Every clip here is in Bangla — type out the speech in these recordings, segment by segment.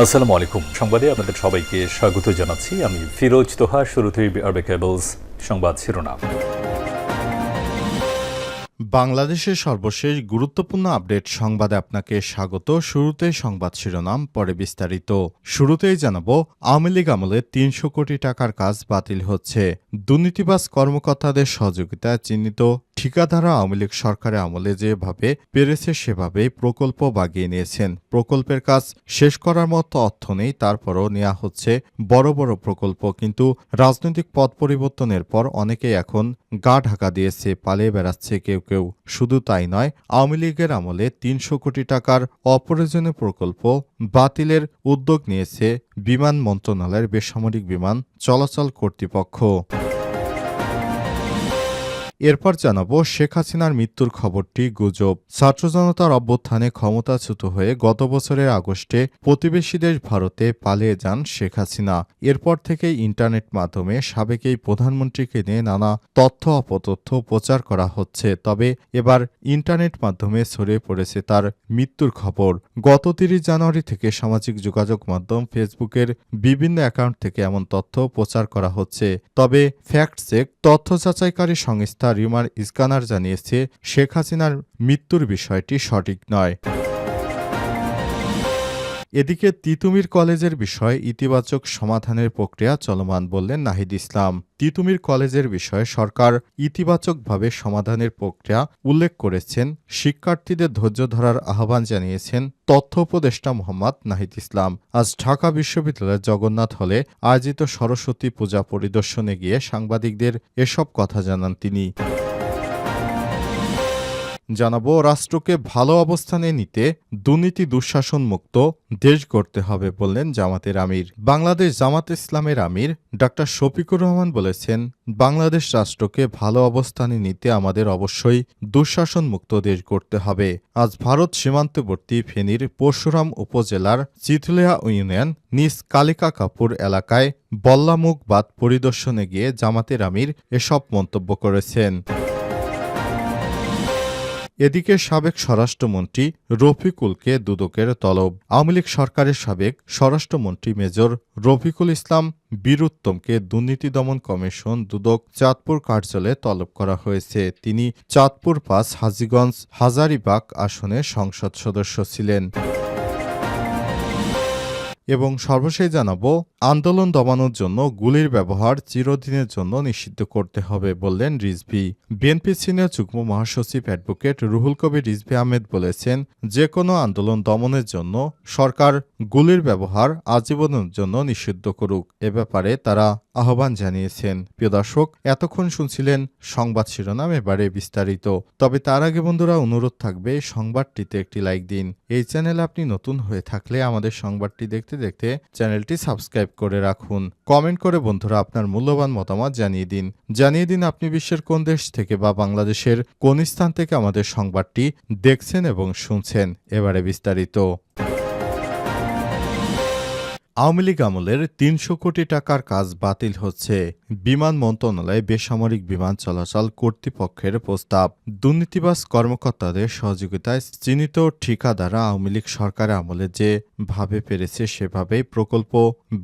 আসসালামু আলাইকুম। সংবাদে আপনাদের সবাইকে স্বাগত জানাচ্ছি। আমি ফিরোজ তোহা, শুরুতেই আরবে কেবলস সংবাদ শিরোনাম। বাংলাদেশের সর্বশেষ গুরুত্বপূর্ণ আপডেট সংবাদে আপনাকে স্বাগত। শুরুতে সংবাদ শিরোনাম, পরে বিস্তারিত। শুরুতেই জানাব, আওয়ামী লীগ আমলে তিনশো কোটি টাকার কাজ বাতিল হচ্ছে। দুর্নীতিবাজ কর্মকর্তাদের সহযোগিতায় চিহ্নিত ঠিকাদাররা আওয়ামী লীগ সরকারের আমলে যেভাবে পেরেছে, সেভাবেই প্রকল্প বাগিয়ে নিয়েছেন। প্রকল্পের কাজ শেষ করার মতো অর্থ নেই, তারপরও নেওয়া হচ্ছে বড় বড় প্রকল্প। কিন্তু রাজনৈতিক পথ পরিবর্তনের পর অনেকেই এখন গা ঢাকা দিয়েছে, পালিয়ে বেড়াচ্ছে কেউ কেউ। শুধু তাই নয়, আওয়ামী লীগের আমলে তিনশো কোটি টাকার অপ্রয়োজনীয় প্রকল্প বাতিলের উদ্যোগ নিয়েছে বিমান মন্ত্রণালয়ের বেসামরিক বিমান চলাচল কর্তৃপক্ষ। এরপর জানাব শেখ হাসিনার মৃত্যুর খবরটি গুজব। ছাত্র জনতার অভ্যুত্থানে ক্ষমতাচ্যুত হয়ে গত বছরের আগস্টে প্রতিবেশী দেশ ভারতে পালিয়ে যান শেখ হাসিনা। এরপর থেকে ইন্টারনেট মাধ্যমে সাবেক এই প্রধানমন্ত্রীকে নিয়ে নানা তথ্য অপতথ্য প্রচার করা হচ্ছে। তবে এবার ইন্টারনেট মাধ্যমে ছড়িয়ে পড়েছে তার মৃত্যুর খবর। গত তিরিশ জানুয়ারি থেকে সামাজিক যোগাযোগ মাধ্যম ফেসবুকের বিভিন্ন অ্যাকাউন্ট থেকে এমন তথ্য প্রচার করা হচ্ছে। তবে ফ্যাক্ট চেক, তথ্য যাচাইকারী সংস্থা রিমার ইস্কানার জানিয়েছে শেখ হাসিনার মৃত্যুর বিষয়টি সঠিক নয়। এদিকে তিতুমির কলেজের বিষয়ে ইতিবাচক সমাধানের প্রক্রিয়া চলমান বললেন নাহিদ ইসলাম। তিতুমির কলেজের বিষয়ে সরকার ইতিবাচকভাবে সমাধানের প্রক্রিয়া উল্লেখ করেছেন, শিক্ষার্থীদের ধৈর্য ধরার আহ্বান জানিয়েছেন তথ্য উপদেষ্টা মোহাম্মদ নাহিদ ইসলাম। আজ ঢাকা বিশ্ববিদ্যালয়ের জগন্নাথ হলে আয়োজিত সরস্বতী পূজা পরিদর্শনে গিয়ে সাংবাদিকদের এসব কথা জানান তিনি। জানাব, রাষ্ট্রকে ভালো অবস্থানে নিতে দুর্নীতি দুঃশাসন মুক্ত দেশ গড়তে হবে বললেন জামাতের আমির। বাংলাদেশ জামাত ইসলামের আমির ডক্টর শফিকুর রহমান বলেছেন, বাংলাদেশ রাষ্ট্রকে ভালো অবস্থানে নিতে আমাদের অবশ্যই দুঃশাসন মুক্ত দেশ গড়তে হবে। আজ ভারত সীমান্তবর্তী ফেনীর পরশুরাম উপজেলার চিথলিয়া ইউনিয়ন নিজ কালিকা কাপুর এলাকায় বল্লামুখ বাদ পরিদর্শনে গিয়ে জামাতের আমির এসব মন্তব্য করেছেন। এদিকে সাবেক স্বরাষ্ট্রমন্ত্রী রফিকুলকে দুদকের তলব। আওয়ামী লীগ সরকারের সাবেক স্বরাষ্ট্রমন্ত্রী মেজর রফিকুল ইসলাম বীরুত্তমকে দুর্নীতি দমন কমিশন দুদক চাঁদপুর কার্যালয়ে তলব করা হয়েছে। তিনি চাঁদপুর পাস হাজীগঞ্জ, হাজারিবাগ আসনে সংসদ সদস্য ছিলেন। এবং সর্বশেষ জানাব আন্দোলন দমানোর জন্য গুলির ব্যবহার চিরদিনের জন্য নিষিদ্ধ করতে হবে বললেন রিজভি। বিএনপি সিনিয়র যুগ্ম মহাসচিব অ্যাডভোকেট রুহুল কবির রিজভি আহমেদ বলেছেন যে কোনো আন্দোলন দমনের জন্য সরকার গুলির ব্যবহার আজীবনের জন্য নিষিদ্ধ করুক। এ ব্যাপারে তারা আহ্বান জানিয়েছেন। প্রিয় দর্শক, এতক্ষণ শুনছিলেন সংবাদ শিরোনাম, এবারে বিস্তারিত। তবে তার আগে বন্ধুরা, অনুরোধ থাকবে সংবাদটিতে একটি লাইক দিন। এই চ্যানেলে আপনি নতুন হয়ে থাকলে আমাদের সংবাদটি দেখতে দেখতে চ্যানেলটি সাবস্ক্রাইব করে রাখুন। কমেন্ট করে, বন্ধুরা, আপনার মূল্যবান মতামত জানিয়ে দিন। জানিয়ে দিন আপনি বিশ্বের কোন দেশ থেকে বা বাংলাদেশের কোন স্থান থেকে আমাদের সংবাদটি দেখছেন এবং শুনছেন। এবারে বিস্তারিত। আওয়ামী লীগ আমলের তিনশো কোটি টাকার কাজ বাতিল হচ্ছে। বিমান মন্ত্রণালয়ে বেসামরিক বিমান চলাচল কর্তৃপক্ষের প্রস্তাব। দুর্নীতিবাজ কর্মকর্তাদের সহযোগিতায় চিহ্নিত ঠিকাদাররা আওয়ামী লীগ সরকারের আমলে যে ভাবে পেরেছে সেভাবেই প্রকল্প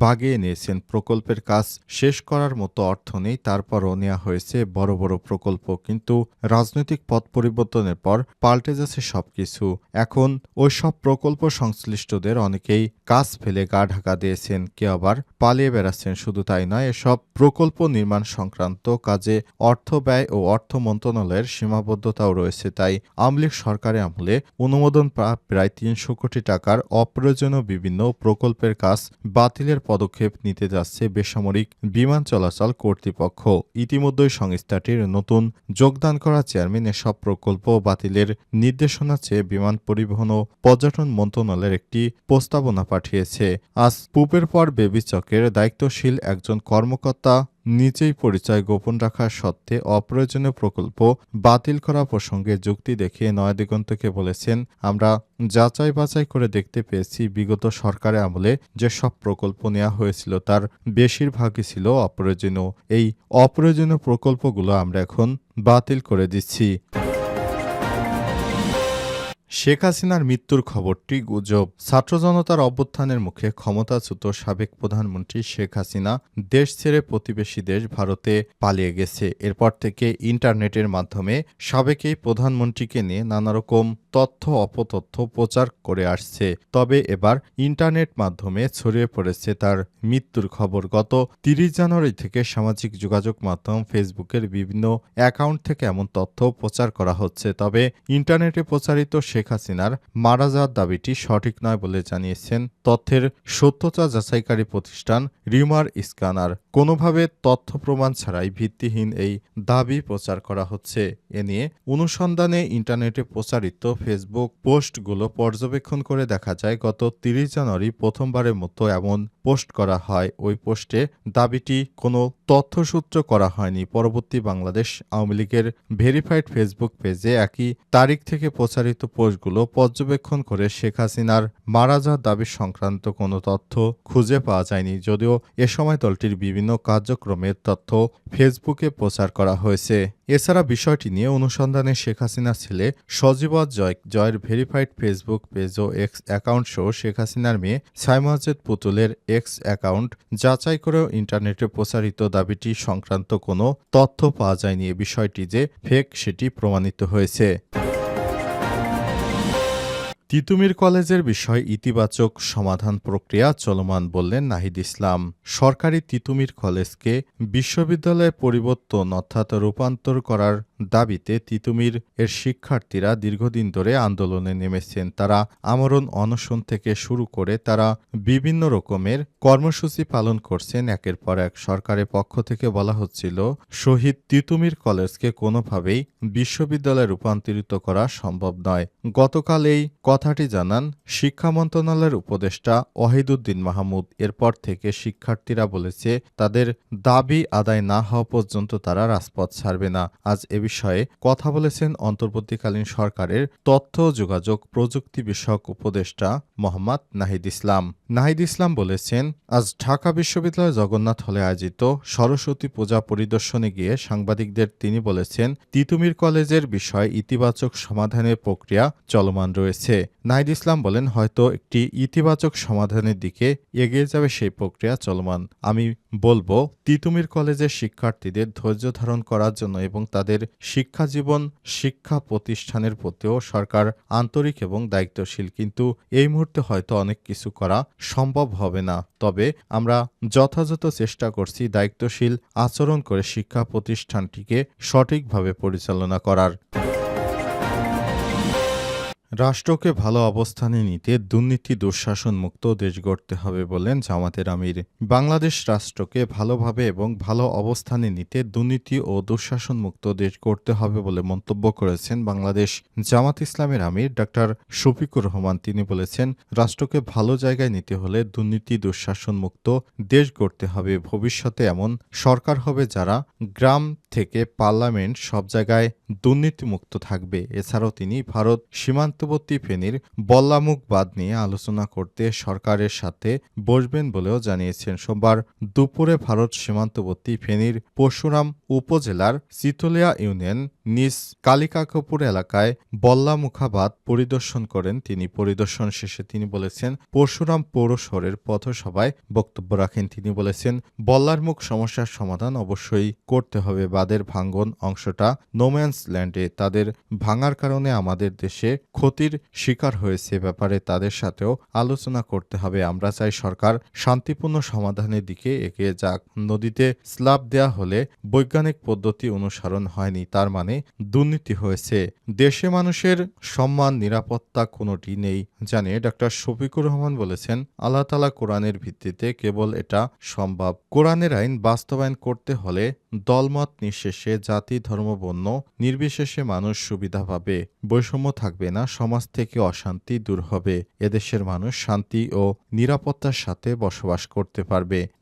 বাগিয়ে নিয়েছেন। প্রকল্পের কাজ শেষ করার মতো অর্থ নেই, তারপরও নেওয়া হয়েছে বড় বড় প্রকল্প। কিন্তু রাজনৈতিক পথ পরিবর্তনের পর পাল্টে যাচ্ছে সবকিছু। এখন ওই সব প্রকল্প সংশ্লিষ্টদের অনেকেই কাজ ফেলে গা ঢাকা দিয়েছেন, কেউ আবার পালিয়ে বেড়াচ্ছেন। শুধু তাই নয়, এসব প্রকল্প নির্মাণ সংক্রান্ত কাজে অর্থ ব্যয় ও অর্থ মন্ত্রণালয়ের সীমাবদ্ধতাও রয়েছে, তাই আমলিক সরকারের আমলে অনুমোদন প্রায় তিনশো কোটি টাকার অপ্রয়োজনীয় বিভিন্ন প্রকল্পের কাজ বাতিলের পদক্ষেপ নিতে যাচ্ছে বেসামরিক বিমান চলাচল কর্তৃপক্ষ। ইতিমধ্যেই সংস্থাটির নতুন যোগদান করা চেয়ারম্যান এসব প্রকল্প বাতিলের নির্দেশনা চেয়ে বিমান পরিবহন ও পর্যটন মন্ত্রণালয়ের একটি প্রস্তাবনা পাঠিয়েছে। আজ পুপের পর বেবিচকের দায়িত্বশীল একজন কর্মকর্তা নিজেই পরিচয় গোপন রাখার সত্ত্বে অপ্রয়োজনীয় প্রকল্প বাতিল করা প্রসঙ্গে যুক্তি দেখিয়ে নয়াদিগন্তকে বলেছেন, আমরা যাচাই বাছাই করে দেখতে পেয়েছি বিগত সরকারের আমলে যে সব প্রকল্প নেওয়া হয়েছিল তার বেশিরভাগই ছিল অপ্রয়োজনীয়। এই অপ্রয়োজনীয় প্রকল্পগুলো আমরা এখন বাতিল করে দিচ্ছি। শেখ হাসিনার মৃত্যুর খবরটি গুজব। ছাত্র জনতার অভ্যুত্থানের মুখে ক্ষমতাচ্যুত সাবেক প্রধানমন্ত্রী শেখ হাসিনা দেশ ছেড়ে প্রতিবেশী দেশ ভারতে পালিয়ে গেছে। এরপর থেকে ইন্টারনেটের মাধ্যমে সাবেক এই প্রধানমন্ত্রীকে নিয়ে নানা রকম তথ্য, অপতথ্য প্রচার করে আসছে। তবে এবার ইন্টারনেট মাধ্যমে ছড়িয়ে পড়েছে তার মৃত্যুর খবর। গত তিরিশ জানুয়ারি থেকে সামাজিক যোগাযোগ মাধ্যম ফেসবুকের বিভিন্ন অ্যাকাউন্ট থেকে এমন তথ্য প্রচার করা হচ্ছে। তবে ইন্টারনেটে প্রচারিত শেখ হাসিনার মারা যাওয়ার দাবিটি সঠিক নয় বলে জানিয়েছেন। তথ্যের সত্যতা যাচাইকারী প্রতিষ্ঠান রিউমার স্ক্যানার। কোনোভাবে তথ্য প্রমাণ ছাড়াই ভিত্তিহীন এই দাবি প্রচার করা হচ্ছে। এ নিয়ে অনুসন্ধানে ইন্টারনেটে প্রচারিত ফেসবুক পোস্টগুলো পর্যবেক্ষণ করে দেখা যায়, গত তিরিশ জানুয়ারি প্রথমবারের মতো এমন পোস্ট করা হয়। ওই পোস্টে দাবিটি কোনো তথ্যসূত্র করা হয়নি। পরবর্তী বাংলাদেশ আওয়ামী লীগের ভেরিফাইড ফেসবুক পেজে একই তারিখ থেকে প্রচারিত পোস্টগুলো পর্যবেক্ষণ করে শেখ হাসিনার মারা যাওয়ার দাবি সংক্রান্ত কোনো তথ্য খুঁজে পাওয়া যায়নি। যদিও এ সময় দলটির বিভিন্ন কার্যক্রমের তথ্য ফেসবুকে প্রচার করা হয়েছে। এছাড়া বিষয়টি নিয়ে অনুসন্ধানে শেখ হাসিনার ছেলে সজীবত জয়, জয়ের ভেরিফাইড ফেসবুক পেজ ও এক্স অ্যাকাউন্ট সহ শেখ হাসিনার মেয়ে সাইমাজেদ পুতুলের এক্স অ্যাকাউন্ট যাচাই করেও ইন্টারনেটে প্রচারিত দাবিটি সংক্রান্ত কোনো তথ্য পাওয়া যায়নি। এ বিষয়টি যে ফেক সেটি প্রমাণিত হয়েছে। তিতুমির কলেজের বিষয় ইতিবাচক সমাধান প্রক্রিয়া চলমান বললেন নাহিদ ইসলাম। সরকারি তিতুমির কলেজকে বিশ্ববিদ্যালয়ে পরিবর্তন অর্থাৎ রূপান্তর করার দাবিতে তিতুমির এর শিক্ষার্থীরা দীর্ঘদিন ধরে আন্দোলনে নেমেছেন। তারা আমরণ অনশন থেকে শুরু করে তারা বিভিন্ন রকমের কর্মসূচি পালন করছেন। একের পর এক সরকারের পক্ষ থেকে বলা হচ্ছিল, শহীদ তিতুমির কলেজকে কোনোভাবেই বিশ্ববিদ্যালয়ে রূপান্তরিত করা সম্ভব নয়। গতকাল এই কথাটি জানান শিক্ষা মন্ত্রণালয়ের উপদেষ্টা ওয়াহিদুদ্দিন মাহমুদ। এরপর থেকে শিক্ষার্থীরা বলেছে, তাদের দাবি আদায় না হওয়া পর্যন্ত তারা রাজপথ ছাড়বে না। আজ এ বিষয়ে কথা বলেছেন অন্তর্বর্তীকালীন সরকারের তথ্য যোগাযোগ প্রযুক্তি বিষয়ক উপদেষ্টা মোহাম্মদ নাহিদ ইসলাম। নাহিদ ইসলাম বলেছেন, আজ ঢাকা বিশ্ববিদ্যালয় জগন্নাথ হলে আয়োজিত সরস্বতী পূজা পরিদর্শনে গিয়ে সাংবাদিকদের তিনি বলেছেন, তিতুমির কলেজের বিষয়ে ইতিবাচক সমাধানের প্রক্রিয়া চলমান রয়েছে। নাহিদ ইসলাম বলেন, হয়তো একটি ইতিবাচক সমাধানের দিকে এগিয়ে যাবে সেই প্রক্রিয়া চলমান। আমি বলব, তিতুমির কলেজের শিক্ষার্থীদের ধৈর্য ধারণ করার জন্য এবং তাদের শিক্ষা জীবন শিক্ষা প্রতিষ্ঠানের প্রতিও সরকার আন্তরিক এবং দায়িত্বশীল। কিন্তু এই মুহূর্তে হয়তো অনেক কিছু করা সম্ভব হবে না। তবে আমরা যথাযথ চেষ্টা করছি দায়িত্বশীল আচরণ করে শিক্ষা প্রতিষ্ঠানটিকে সঠিকভাবে পরিচালনা করার। রাষ্ট্রকে ভালো অবস্থানে নিতে দুর্নীতি, দুঃশাসন মুক্ত দেশ গড়তে হবে বলেন জামাতের আমির। বাংলাদেশ রাষ্ট্রকে ভালোভাবে এবং ভালো অবস্থানে নিতে দুর্নীতি ও দুঃশাসন মুক্ত দেশ গড়তে হবে বলে মন্তব্য করেছেন বাংলাদেশ জামাত ইসলামের আমির ডাক্তার শফিকুর রহমান। তিনি বলেছেন, রাষ্ট্রকে ভালো জায়গায় নিতে হলে দুর্নীতি, দুঃশাসন মুক্ত দেশ গড়তে হবে। ভবিষ্যতে এমন সরকার হবে যারা গ্রাম থেকে পার্লামেন্ট সব জায়গায় দুর্নীতিমুক্ত থাকবে। এছাড়াও তিনি ভারত সীমান্তবর্তী ফেনীর বল্লামুখ বাদ নিয়ে আলোচনা করতে সরকারের সাথে বসবেন বলেও জানিয়েছেন। সোমবার দুপুরে ভারত সীমান্তবর্তী ফেনীর পরশুরাম উপজেলার চিতলিয়া ইউনিয়ন নিজ কালিকাকপুর এলাকায় বল্লামুখাবাদ পরিদর্শন করেন তিনি। পরিদর্শন শেষে তিনি বলেছেন, পরশুরাম পৌর শহরের পথসভায় বক্তব্য রাখেন। তিনি বলেছেন, বল্লার মুখ সমস্যার সমাধান অবশ্যই করতে হবে। বাদের ভাঙ্গন অংশটা নোম্যান্স ল্যান্ডে তাদের ভাঙার কারণে আমাদের দেশে ক্ষতির শিকার হয়েছে। ব্যাপারে তাদের সাথেও আলোচনা করতে হবে। আমরা চাই সরকার শান্তিপূর্ণ সমাধানের দিকে এগিয়ে যাক। নদীতে স্ল্যাব দেয়া হলে বৈজ্ঞানিক পদ্ধতি অনুসরণ হয়নি। তার মানে দুর্নীতি হয়েছে। দেশে মানুষের সম্মান, নিরাপত্তা কোনোটি নেই, জানিয়ে ডক্টর শফিকুর রহমান বলেছেন, আল্লাহ তালা কোরআনের ভিত্তিতে কেবল এটা সম্ভব। কোরআনের আইন বাস্তবায়ন করতে হলে দলমত নিঃশেষে জাতি, ধর্ম, বর্ণ নির্বিশেষে মানুষ সুবিধা পাবে। বৈষম্য থাকবে না, সমাজ থেকে অশান্তি দূর হবে। এদেশের মানুষ শান্তি ও নিরাপত্তার সাথে বসবাস করতে পারবে।